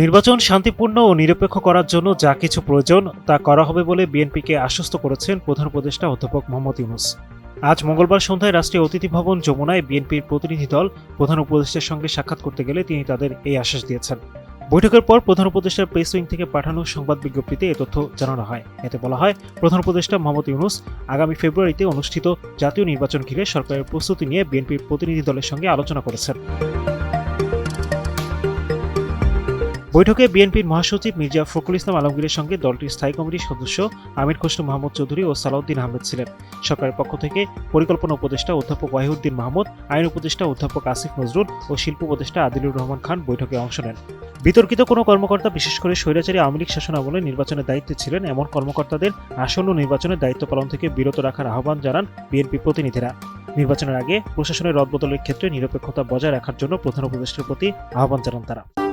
নির্বাচন শান্তিপূর্ণ ও নিরপেক্ষ করার জন্য যা কিছু প্রয়োজন তা করা হবে বলে বিএনপিকে আশ্বস্ত করেছেন প্রধান উপদেষ্টা অধ্যাপক মোহাম্মদ ইউনুস। আজ মঙ্গলবার সন্ধ্যায় রাষ্ট্রীয় অতিথি ভবন যমুনায় বিএনপির প্রতিনিধি দল প্রধান উপদেষ্টার সঙ্গে সাক্ষাৎ করতে গেলে তিনি তাদের এই আশ্বাস দিয়েছেন। বৈঠকের পর প্রধান উপদেষ্টার প্রেস উইং থেকে পাঠানো সংবাদ বিজ্ঞপ্তিতে এ তথ্য জানানো হয়। এতে বলা হয়, প্রধান উপদেষ্টা মোহাম্মদ ইউনুস আগামী ফেব্রুয়ারিতে অনুষ্ঠিত জাতীয় নির্বাচন ঘিরে সরকারের প্রস্তুতি নিয়ে বিএনপির প্রতিনিধি দলের সঙ্গে আলোচনা করেছেন। বৈঠকে বিএনপির মহাসচিব মির্জা ফখরুল ইসলাম আলমগীরের সঙ্গে দলটির স্থায়ী কমিটির সদস্য আমির খসরু মাহমুদ চৌধুরী ও সালাউদ্দিন আহমেদ ছিলেন। সরকারের পক্ষ থেকে পরিকল্পনা উপদেষ্টা অধ্যাপক ওয়াহিউদ্দিন মাহমুদ, আইন উপদেষ্টা অধ্যাপক আসিফ নজরুল ও শিল্প উপদেষ্টা আদিলুর রহমান খান বৈঠকে অংশ নেন। বিতর্কিত কোনো কর্মকর্তা, বিশেষ করে স্বৈরাচারী আওয়ামী লীগ শাসনামলে নির্বাচনের দায়িত্বে ছিলেন, এমন কর্মকর্তাদের আসন্ন নির্বাচনের দায়িত্ব পালন থেকে বিরত রাখার আহ্বান জানান বিএনপি প্রতিনিধিরা। নির্বাচনের আগে প্রশাসনের রদবদলের ক্ষেত্রে নিরপেক্ষতা বজায় রাখার জন্য প্রধান উপদেষ্টার প্রতি আহ্বান জানান তারা।